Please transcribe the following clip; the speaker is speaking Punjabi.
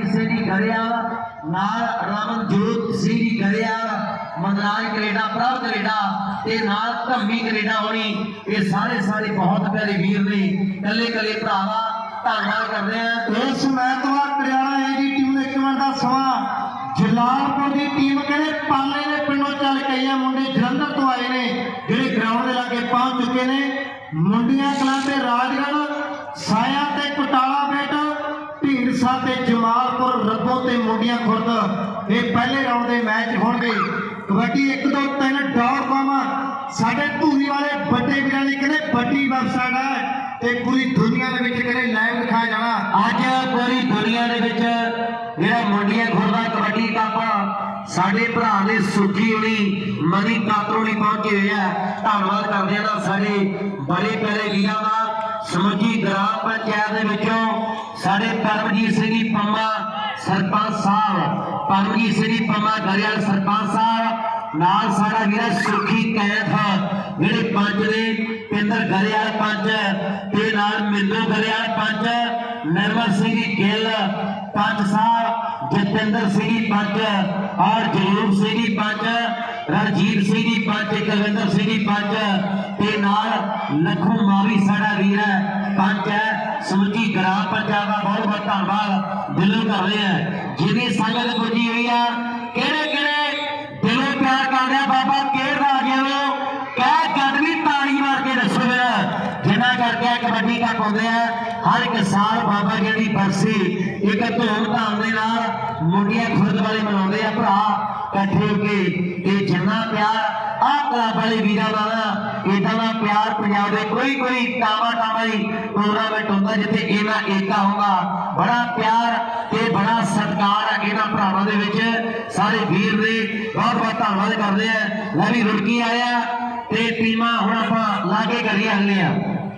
ਇਸੇ ਦੀ ਨਾਲ ਰਮਨਜੋਤ ਸਿੰਘ ਦੀ ਗੜਿਆ ਮਨਰਾਜ ਕੈਨੇਡਾ ਪ੍ਰਭ ਕੈਨੇਡਾ ਤੇ ਨਾਲ ਧੰਮੀ ਕੈਨੇਡਾ ਹੋਣੀ। ਇਹ ਸਾਰੇ ਸਾਰੇ ਬਹੁਤ ਪਿਆਰੇ ਵੀਰ ਨੇ। ਕੱਲੇ ਕੱਲੇ ਭਰਾਵਾ, ਧੰਨਵਾਦ ਕਰਦੇ ਆ ਇਸ ਮੈਤਵਾਰ ਪਟਿਆਲਾ ਏ ਦੀ ਟੀਮ ਦੇ ਇੱਕ ਦਾ ਸਮਾਂ? ਜਲਾਲਪੁਰ ਦੀ ਟੀਮ ਕਹਿੰਦੇ ਪਾਲੇ ਦੇ ਪਿੰਡੋਂ ਚੱਲ ਕੇ ਆ। ਮੁੰਡੇ ਜਲੰਧਰ ਤੋਂ ਆਏ ਨੇ। ਜਿਹੜੇ ਗਰਾਊਂਡ ਦੇ ਲਾਗੇ ਪਹੁੰਚ ਚੁੱਕੇ ਨੇ। ਮੁੰਡੀਆਂ ਕਲਾਂ ਤੇ ਰਾਜਗੜ੍ਹ, ਸਾਇਆ ਤੇ ਕਟਾਲਾ ਬੇਟ, ਢੀਂਡਸਾ ਤੇ ਤੇ ਮੁੰਡੀਆਂ ਖੁਰਦ, ਇਹ ਪਹਿਲੇ ਰਾਊਂਡ ਦੇ ਮੈਚ ਹੋਣਗੇ। ਕਬੱਡੀ 1 2 3 ਡਾਟ ਕਾਮ ਸਾਡੇ ਧੂਰੀ ਵਾਲੇ ਵੱਡੇ ਵੀਰਾਂ ਦੀ ਕਹਿੰਦੇ ਵੱਡੀ ਵੈਬਸਾਈਟ ਹੈ ਤੇ ਪੂਰੀ ਦੁਨੀਆ ਦੇ ਵਿੱਚ ਕਹਿੰਦੇ ਲਾਈਵ ਦਿਖਾਇਆ ਜਾਣਾ। ਅੱਜ ਪੂਰੀ ਦੁਨੀਆ ਦੇ ਵਿੱਚ ਜਿਹੜਾ ਮੁੰਡੀਆਂ ਖੁਰਦਾ ਕਬੱਡੀ ਕੱਪ ਸਾਡੇ ਭਰਾ ਨੇ ਸੁਖੀ ਹੋਣੀ, ਮਨੀ ਕਾਤਰੋਣੀ ਪਹੁੰਚੇ ਹੋਏ ਆ। ਧੰਨਵਾਦ ਕਰਦੇ ਆ ਸਾਡੇ ਬੜੇ ਪਿਆਰੇ ਵੀਰਾਂ ਦਾ। ਸਮੁੱਚੀ ਗ੍ਰਾਮ ਪੰਚਾਇਤ ਦੇ ਵਿੱਚੋਂ ਸਾਡੇ ਪਰਮਜੀਤ ਸਿੰਘ ਜੀ ਪੰਮਾ ਸਰਪੰਚ ਸਾਹਿਬ, ਪਰਮਜੀਤ ਸਿੰਘ ਜੀ ਗਰਿਆਲ ਸਰਪੰਚ ਸਾਹਿਬ, ਨਾਲ ਸਾਡਾ ਵੀਰਾ ਸੁਖੀ ਕੈਂਥ ਜਿਹੜੇ ਪੰਜ ਨੇ, ਪਿੰਦਰ ਗਰਿਆਲ ਪੰਜ, ਤੇ ਨਾਲ ਮਿੰਦੋ ਗਰਿਆਲ ਪੰਜ, ਨਰਮਲ ਸਿੰਘ ਗਿੱਲ ਪੰਜ ਸਾਹਿਬ, ਜਤਿੰਦਰ ਸਿੰਘ ਪੰਜ ਔਰ ਜਲੂਪ ਸਿੰਘ ਪੰਜ, ਰਣਜੀਤ ਸਿੰਘ ਜੀ ਪੰਜ, ਕੁਲਵਿੰਦਰ ਸਿੰਘ ਪੰਜ, ਤੇ ਨਾਲ ਲਖੂ ਮਾਵੀ ਸਾਡਾ ਵੀਰ ਹੈ, ਪੰਜ ਹੈ, ਸਮੁੱਚੀ ਗ੍ਰਾਮ ਪੰਚਾਇਤ ਦਾ ਧੰਨਵਾਦ ਦਿਲੋਂ ਕਰਦੇ ਆ ਜਿਹਦੀ ਸੰਗਤ ਪੁੱਜੀ ਹੋਈ ਆ, ਕਿਹੜੇ ਕਿਹੜੇ ਦਿਲੋਂ ਪਿਆਰ ਕਰਦੇ ਆ ਬਾਬਾ ਕਿਹੜਾ ਆ ਗਿਆ ਲੋ ਕਹਿ ਕਦਮੀ ਤਾੜੀ ਮਾਰ ਕੇ ਦੱਸੋ ਮੇਰਾ। ਜਿੰਨਾ ਕਰਕੇ ਕਬੱਡੀ ਕੱਪ ਹੁੰਦੇ ਆ, ਹਰ ਇੱਕ ਸਾਲ ਬਾਬਾ ਜੀ ਦੀ ਬਰਸੀ ਇੱਕ ਧੂਮਧਾਮ ਦੇ ਨਾਲ ਮੁੰਡਿਆਂ ਖੁਰਦ ਵਾਲੇ ਮਨਾਉਂਦੇ ਆ, ਭਰਾ ਇਕੱਠੇ ਹੋ ਕੇ ਇਹ ਜਿੰਨਾ ਪਿਆਰ ਆਹ ਕਲੱਬ ਵਾਲੇ ਵੀਰਾਂ ਦਾ ਨਾ ਦਾ ਪਿਆਰ ਪੰਜਾਬ ਦੇ ਕੋਈ ਕੋਈ ਟਾਵਾ ਟਾਵਾ ਹੀ ਟੂਰਨਾਮੈਂਟ ਹੁੰਦਾ ਜਿੱਥੇ ਇਹਨਾਂ ਏਕਾ ਹੁੰਦਾ। ਬੜਾ ਪਿਆਰ ਤੇ ਬੜਾ ਸਤਿਕਾਰ ਹੈ ਇਹਨਾਂ ਭਰਾਵਾਂ ਦੇ ਵਿੱਚ। ਸਾਰੇ ਵੀਰ ਨੇ ਬਹੁਤ ਬਹੁਤ ਧੰਨਵਾਦ ਕਰਦੇ ਆ। ਲੈ ਵੀ ਰੁੜਕੀ ਆਇਆ ਤੇ ਟੀਮਾਂ ਹੁਣ ਆਪਾਂ ਲਾਗੇ ਕਰੀਏ ਹੱਲੇ ਆ।